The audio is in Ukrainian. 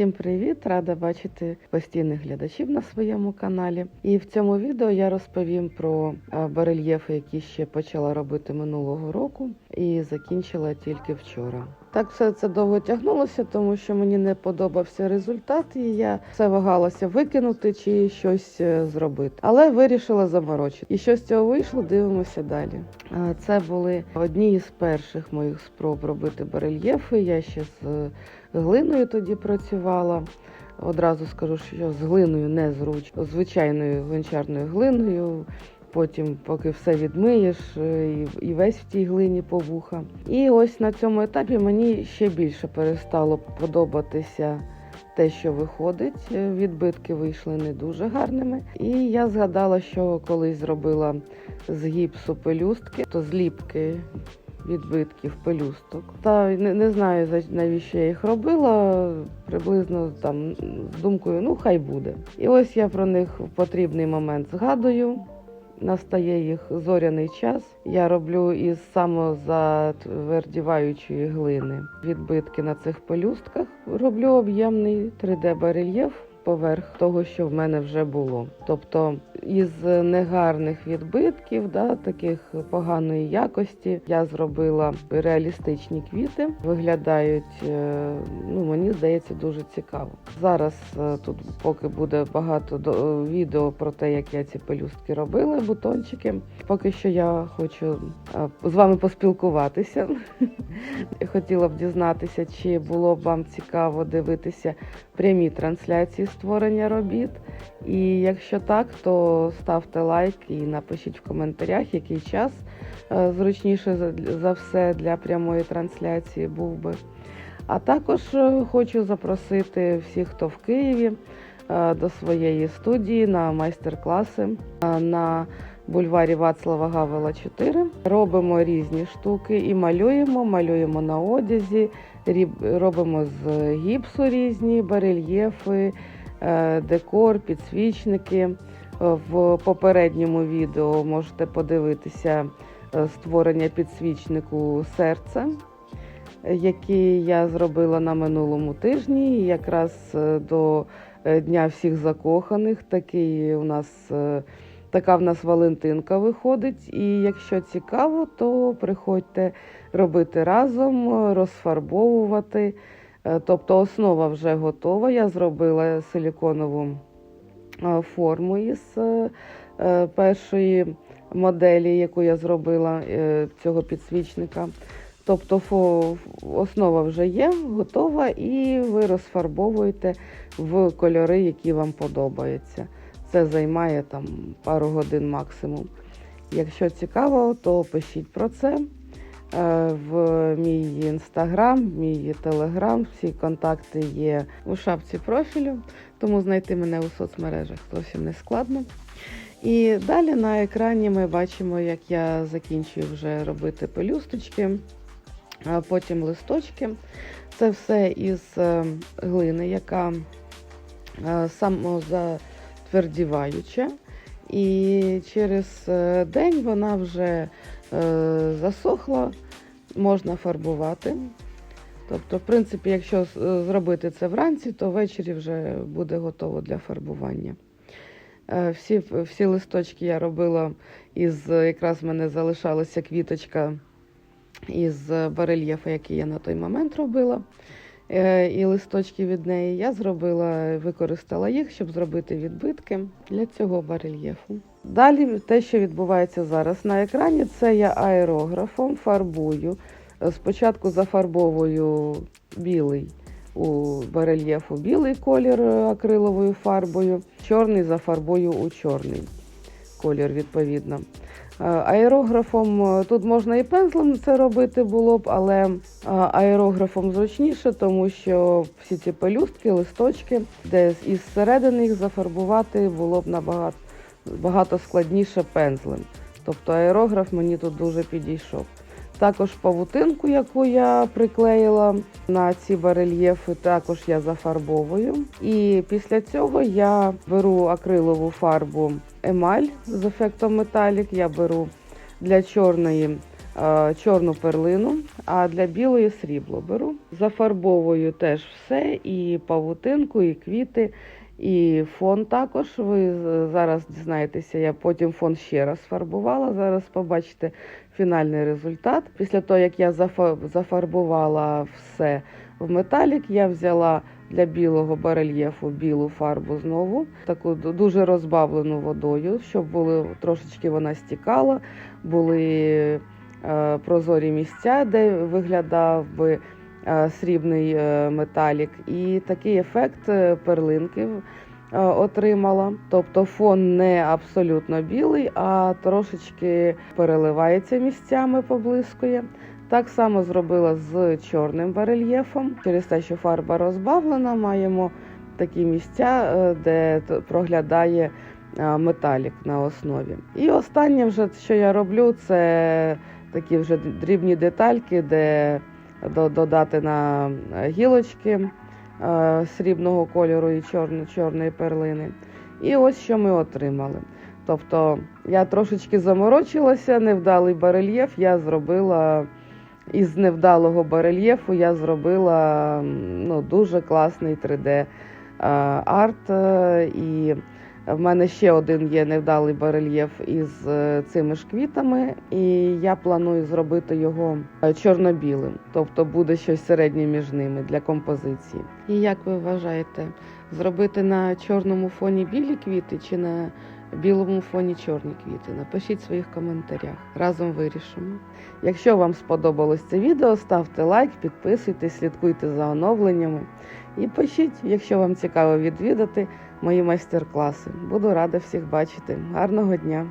Всім привіт! Рада бачити постійних глядачів на своєму каналі. І в цьому відео я розповім про барельєфи, які ще почала робити минулого року, і закінчила тільки вчора. Так все це довго тягнулося, тому що мені не подобався результат, і я все вагалася викинути чи щось е, зробити. Але вирішила заморочити. І що з цього вийшло, дивимося далі. Е, Це були одні із перших моїх спроб робити барельєфи. Я ще з е, глиною тоді працювала. Одразу скажу, що з глиною не зручно, звичайною гончарною глиною. Потім, поки все відмиєш, е, і, весь в тій глині по вуха. І ось на цьому етапі мені ще більше перестало подобатися те, що виходить. Е, Відбитки вийшли не дуже гарними. І я згадала, що колись зробила з гіпсу пелюстки, то зліпки відбитків пелюсток. Та не, не знаю навіщо я їх робила. Приблизно там з думкою, ну хай буде. І ось я про них в потрібний момент згадую. Настає їх зоряний час. Я роблю із самозатвердіваючої глини відбитки на цих пелюстках. Роблю об'ємний 3D-барельєф поверх того, що в мене вже було. Тобто із негарних відбитків, да, таких поганої якості, я зробила реалістичні квіти. Виглядають, е, ну мені здається, дуже цікаво. Зараз е, тут, поки буде багато відео про те, як я ці пелюстки робила, бутончики. Поки що я хочу е, з вами поспілкуватися. Хотіла б дізнатися, чи було б вам цікаво дивитися прямі трансляції створення робіт. І якщо так, то ставте лайк і напишіть в коментарях, який час е, зручніше за- все для прямої трансляції був би. А також е, хочу запросити всіх, хто в Києві, е, до своєї студії на майстер-класи на бульварі Вацлава Гавела 4. Робимо різні штуки і малюємо, малюємо на одязі, робимо з гіпсу різні барельєфи, декор, підсвічники. Е, В попередньому відео можете подивитися е, створення підсвічнику серця, е, який я зробила на минулому тижні, якраз е, до е, Дня всіх закоханих. Такий у нас е, така в нас Валентинка виходить. І якщо цікаво, то приходьте робити разом, е, розфарбовувати. Е, Тобто основа вже готова. Я зробила силіконову е, форму із е, першої моделі, яку я зробила цього підсвічника. Тобто основа вже є, готова, і ви розфарбовуєте в кольори, які вам подобаються. Це займає там пару годин максимум. Якщо цікаво, то пишіть про це в мій інстаграм, мій телеграм. Всі контакти є у шапці профілю, тому знайти мене у соцмережах зовсім не складно. І далі на екрані ми бачимо, як я закінчую вже робити пелюсточки, а потім листочки. Це все із е, глини, яка е, самозатвердіваюча. І через е, день вона вже е, засохла, можна фарбувати. Тобто, в принципі, якщо е, зробити це вранці, то ввечері вже буде готово для фарбування. Всі, всі листочки я робила із якраз в мене залишалася квіточка із барельєфа, який я на той момент робила. Е, І листочки від неї я зробила, використала їх, щоб зробити відбитки для цього барельєфу. Далі те, що відбувається зараз на екрані, це я аерографом фарбую. Спочатку зафарбовую білий у барельєфу білий колір акриловою фарбою, чорний зафарбую у чорний колір відповідно. Е, Аерографом е, тут можна і пензлем це робити було б, але е, аерографом зручніше, тому що всі ці пелюстки, листочки, де із середини їх зафарбувати було б набагато багато складніше пензлем. Тобто аерограф мені тут дуже підійшов. Також павутинку, яку я приклеїла на ці барельєфи, також я зафарбовую. І після цього я беру акрилову фарбу емаль з ефектом металік. Я беру для чорної е, чорну перлину, а для білої срібло беру. Зафарбовую теж все, і павутинку, і квіти, і фон також. Ви зараз дізнаєтеся, я потім фон ще раз фарбувала. Зараз побачите фінальний результат. Після того, як я зафарбувала все в металік, я взяла для білого барельєфу білу фарбу знову, таку дуже розбавлену водою, щоб були трошечки вона стікала, були е, прозорі місця, де виглядав би е, срібний е, металік. І такий ефект перлинки отримала. Тобто фон не абсолютно білий, а трошечки переливається місцями, поблискує. Так само зробила з чорним барельєфом. Через те, що фарба розбавлена, маємо такі місця, е, де проглядає е, металік на основі. І останнє, вже, що я роблю, це такі вже дрібні детальки, де додати на е, гілочки срібного кольору і чорної перлини. І ось що ми отримали. Тобто я трошечки заморочилася, невдалий барельєф я зробила із невдалого барельєфу я зробила ну, дуже класний 3D е, е, І в мене ще один є невдалий барельєф із е, цими ж квітами, і я планую зробити його чорно-білим, тобто буде щось середнє між ними для композиції. І як ви вважаєте, зробити на чорному фоні білі квіти чи на білому фоні чорні квіти? Напишіть в своїх коментарях. Разом вирішимо. Якщо вам сподобалось це відео, ставте лайк, підписуйтесь, слідкуйте за оновленнями і пишіть, якщо вам цікаво відвідати мої майстер-класи. Буду рада всіх бачити. Гарного дня!